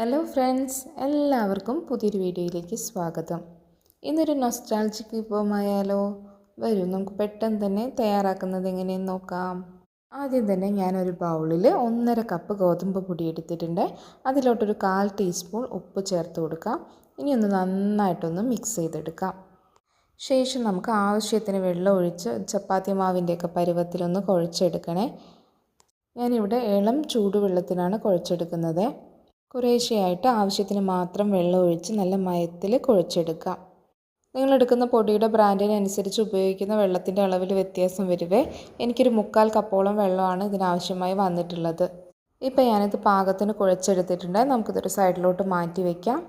Hello friends എല്ലാവർക്കും പുതിയൊരു വീഡിയോയിലേക്ക് സ്വാഗതം. ഇന്നൊരു നൊസ്റ്റാൾജിക്ക് വിഭവമായാലോ? വരൂ നമുക്ക് പെട്ടെന്ന് തന്നെ തയ്യാറാക്കുന്നത് എങ്ങനെയെന്ന് നോക്കാം. ആദ്യം തന്നെ ഞാനൊരു ബൗളിൽ ഒന്നര കപ്പ് ഗോതമ്പ് പൊടി എടുത്തിട്ടുണ്ട്. അതിലോട്ടൊരു കാൽ ടീസ്പൂൺ ഉപ്പ് ചേർത്ത് കൊടുക്കാം. ഇനി ഒന്ന് നന്നായിട്ടൊന്ന് മിക്സ് ചെയ്തെടുക്കാം. ശേഷം നമുക്ക് ആവശ്യത്തിന് വെള്ളം ഒഴിച്ച് ചപ്പാത്തി മാവിന്റെയൊക്കെ പരുവത്തിലൊന്ന് കുഴച്ചെടുക്കണേ. ഞാനിവിടെ ഇളം ചൂടുവെള്ളത്തിനാണ് കുഴച്ചെടുക്കുന്നത്. കുറേശ്ശെയായിട്ട് ആവശ്യത്തിന് മാത്രം വെള്ളം ഒഴിച്ച് നല്ല മയത്തിൽ കുഴച്ചെടുക്കാം. നിങ്ങളെടുക്കുന്ന പൊടിയുടെ ബ്രാൻഡിനനുസരിച്ച് ഉപയോഗിക്കുന്ന വെള്ളത്തിന്റെ അളവിൽ വ്യത്യാസം വരുവേ. എനിക്കൊരു മുക്കാൽ കപ്പോളം വെള്ളമാണ് ഇതിനാവശ്യമായി വന്നിട്ടുള്ളത്. ഇപ്പോൾ ഞാനിത് പാകത്തിന് കുഴച്ചെടുത്തിട്ടുണ്ട്. നമുക്കിതൊരു സൈഡിലോട്ട് മാറ്റി വയ്ക്കാം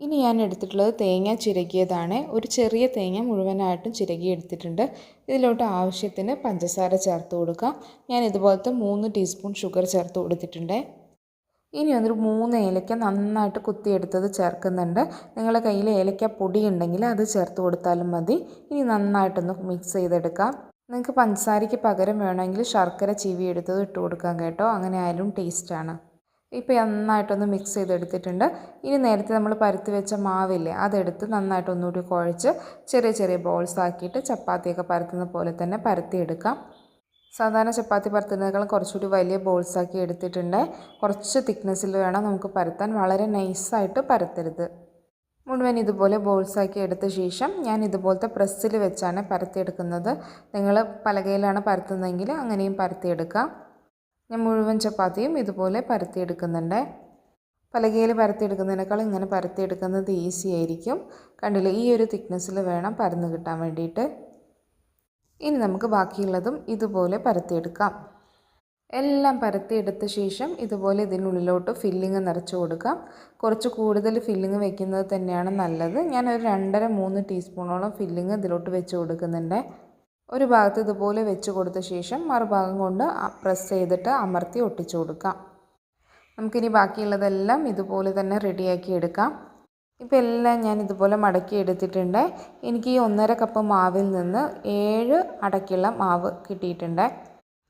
ഇനി ഞാൻ എടുത്തിട്ടുള്ളത് തേങ്ങ ചിരകിയതാണ്. ഒരു ചെറിയ തേങ്ങ മുഴുവനായിട്ടും ചിരകി എടുത്തിട്ടുണ്ട്. ഇതിലോട്ട് ആവശ്യത്തിന് പഞ്ചസാര ചേർത്ത് കൊടുക്കാം. ഞാൻ ഇതുപോലത്തെ മൂന്ന് ടീസ്പൂൺ ഷുഗർ ചേർത്ത് കൊടുത്തിട്ടുണ്ട്. ഇനി വന്നൊരു മൂന്ന് ഏലക്ക നന്നായിട്ട് കുത്തിയെടുത്തത് ചേർക്കുന്നുണ്ട്. നിങ്ങളുടെ കയ്യിൽ ഏലക്ക പൊടി ഉണ്ടെങ്കിൽ അത് ചേർത്ത് കൊടുത്താലും മതി. ഇനി നന്നായിട്ടൊന്ന് മിക്സ് ചെയ്തെടുക്കാം. നിങ്ങൾക്ക് പഞ്ചസാരയ്ക്ക് പകരം വേണമെങ്കിൽ ശർക്കര ചീവി എടുത്തത് ഇട്ട് കൊടുക്കാം കേട്ടോ. അങ്ങനെ ആയാലും ടേസ്റ്റാണ് ഇപ്പോൾ നന്നായിട്ടൊന്ന് മിക്സ് ചെയ്തെടുത്തിട്ടുണ്ട്. ഇനി നേരത്തെ നമ്മൾ പരുത്തി വെച്ച മാവില്ലേ അതെടുത്ത് നന്നായിട്ട് ഒന്നുകൂടി കുഴച്ച് ചെറിയ ചെറിയ ബോൾസ് ആക്കിയിട്ട് ചപ്പാത്തിയൊക്കെ പരത്തുന്ന പോലെ തന്നെ പരത്തിയെടുക്കാം. സാധാരണ ചപ്പാത്തി പരത്തുന്നതിനേക്കാളും കുറച്ചുകൂടി വലിയ ബോൾസ് ആക്കി എടുത്തിട്ടുണ്ട്. കുറച്ച് തിക്നെസ്സിൽ വേണം നമുക്ക് പരത്താൻ. വളരെ നൈസായിട്ട് പരത്തരുത്. മുഴുവൻ ഇതുപോലെ ബോൾസാക്കി എടുത്ത ശേഷം ഞാൻ ഇതുപോലത്തെ പ്രസ്സിൽ വെച്ചാണ് പരത്തിയെടുക്കുന്നത്. നിങ്ങൾ പലകയിലാണ് പരത്തുന്നതെങ്കിൽ അങ്ങനെയും പരത്തിയെടുക്കാം. ഞാൻ മുഴുവൻ ചപ്പാത്തിയും ഇതുപോലെ പരത്തിയെടുക്കുന്നുണ്ട്. പലകയിൽ പരത്തിയെടുക്കുന്നതിനേക്കാൾ ഇങ്ങനെ പരത്തിയെടുക്കുന്നത് ഈസി ആയിരിക്കും. കണ്ടില്ലേ? ഈ ഒരു തിക്നെസ്സിൽ വേണം പരന്ന് കിട്ടാൻ വേണ്ടിയിട്ട്. ഇനി നമുക്ക് ബാക്കിയുള്ളതും ഇതുപോലെ പരത്തിയെടുക്കാം. എല്ലാം പരത്തിയെടുത്ത ശേഷം ഇതുപോലെ ഇതിനുള്ളിലോട്ട് ഫില്ലിങ് നിറച്ച് കൊടുക്കാം കുറച്ച് കൂടുതൽ ഫില്ലിങ് വെക്കുന്നത് തന്നെയാണ് നല്ലത്. ഞാൻ ഒരു രണ്ടര മൂന്ന് ടീസ്പൂണോളം ഫില്ലിങ് ഇതിലോട്ട് വെച്ച് കൊടുക്കുന്നുണ്ട്. ഒരു ഭാഗത്ത് ഇതുപോലെ വെച്ച് കൊടുത്ത ശേഷം മറുഭാഗം കൊണ്ട് പ്രസ് ചെയ്തിട്ട് അമർത്തി ഒട്ടിച്ചു കൊടുക്കാം. നമുക്കിനി ബാക്കിയുള്ളതെല്ലാം ഇതുപോലെ തന്നെ റെഡിയാക്കി എടുക്കാം. ഇപ്പോൾ എല്ലാം ഞാൻ ഇതുപോലെ മടക്കി എടുത്തിട്ടുണ്ട്. എനിക്ക് ഈ ഒന്നര കപ്പ് മാവിൽ നിന്ന് ഏഴ് അടയ്ക്കുള്ള മാവ് കിട്ടിയിട്ടുണ്ട്.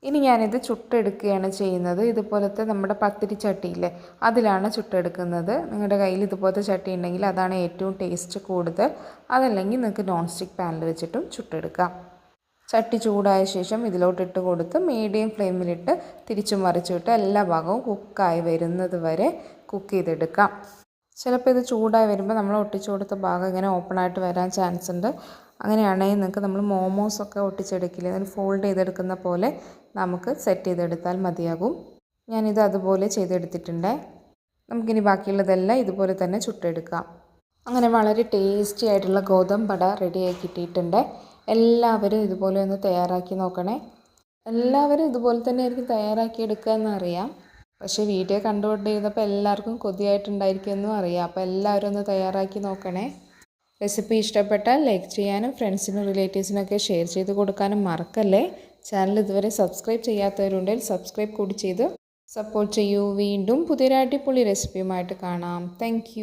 ഇനി ഞാനിത് ചുട്ടെടുക്കുകയാണ് ചെയ്യുന്നത്. ഇതുപോലത്തെ നമ്മുടെ പത്തിരി ചട്ടിയില്ലേ അതിലാണ് ചുട്ടെടുക്കുന്നത്. നിങ്ങളുടെ കയ്യിൽ ഇതുപോലത്തെ ചട്ടി ഉണ്ടെങ്കിൽ അതാണ് ഏറ്റവും ടേസ്റ്റ് കൂടുതൽ. അതല്ലെങ്കിൽ നിങ്ങൾക്ക് നോൺ സ്റ്റിക്ക് പാനിൽ വെച്ചിട്ടും ചുട്ടെടുക്കാം. ചട്ടി ചൂടായ ശേഷം ഇതിലോട്ട് ഇട്ട് കൊടുത്ത് മീഡിയം ഫ്ലെയിമിലിട്ട് തിരിച്ചു മറിച്ചിട്ട് എല്ലാ ഭാഗവും കുക്കായി വരുന്നത് വരെ കുക്ക് ചെയ്തെടുക്കാം. ചിലപ്പോൾ ഇത് ചൂടായി വരുമ്പോൾ നമ്മൾ ഒട്ടിച്ചു കൊടുത്ത ഭാഗം ഇങ്ങനെ ഓപ്പണായിട്ട് വരാൻ ചാൻസ് ഉണ്ട്. അങ്ങനെയാണെങ്കിൽ നിങ്ങൾക്ക് നമ്മൾ മോമോസൊക്കെ ഒട്ടിച്ചെടുക്കില്ല അതിന് ഫോൾഡ് ചെയ്തെടുക്കുന്ന പോലെ നമുക്ക് സെറ്റ് ചെയ്തെടുത്താൽ മതിയാകും. ഞാനിത് അതുപോലെ ചെയ്തെടുത്തിട്ടുണ്ട്. നമുക്കിനി ബാക്കിയുള്ളതെല്ലാം ഇതുപോലെ തന്നെ ചുട്ടെടുക്കാം. അങ്ങനെ വളരെ ടേസ്റ്റി ആയിട്ടുള്ള ഗോതമ്പട റെഡിയായി കിട്ടിയിട്ടുണ്ട്. എല്ലാവരും ഇതുപോലെ ഒന്ന് തയ്യാറാക്കി നോക്കണേ. എല്ലാവരും ഇതുപോലെ തന്നെ ആയിരിക്കും തയ്യാറാക്കി എടുക്കുക എന്നറിയാം. പക്ഷേ വീഡിയോ കണ്ടുകൊണ്ടിരുന്നപ്പോൾ എല്ലാവർക്കും കൊതിയായിട്ടുണ്ടായിരിക്കുമെന്നും അറിയാം. അപ്പോൾ എല്ലാവരും ഒന്ന് തയ്യാറാക്കി നോക്കണേ. റെസിപ്പി ഇഷ്ടപ്പെട്ടാൽ ലൈക്ക് ചെയ്യാനും ഫ്രണ്ട്സിനും റിലേറ്റീവ്സിനൊക്കെ ഷെയർ ചെയ്ത് കൊടുക്കാനും മറക്കല്ലേ? ചാനൽ ഇതുവരെ സബ്സ്ക്രൈബ് ചെയ്യാത്തവരുണ്ടെങ്കിൽ സബ്സ്ക്രൈബ് കൂടി ചെയ്ത് സപ്പോർട്ട് ചെയ്യൂ. വീണ്ടും പുതിയൊരു അടിപൊളി റെസിപ്പിയുമായിട്ട് കാണാം. താങ്ക്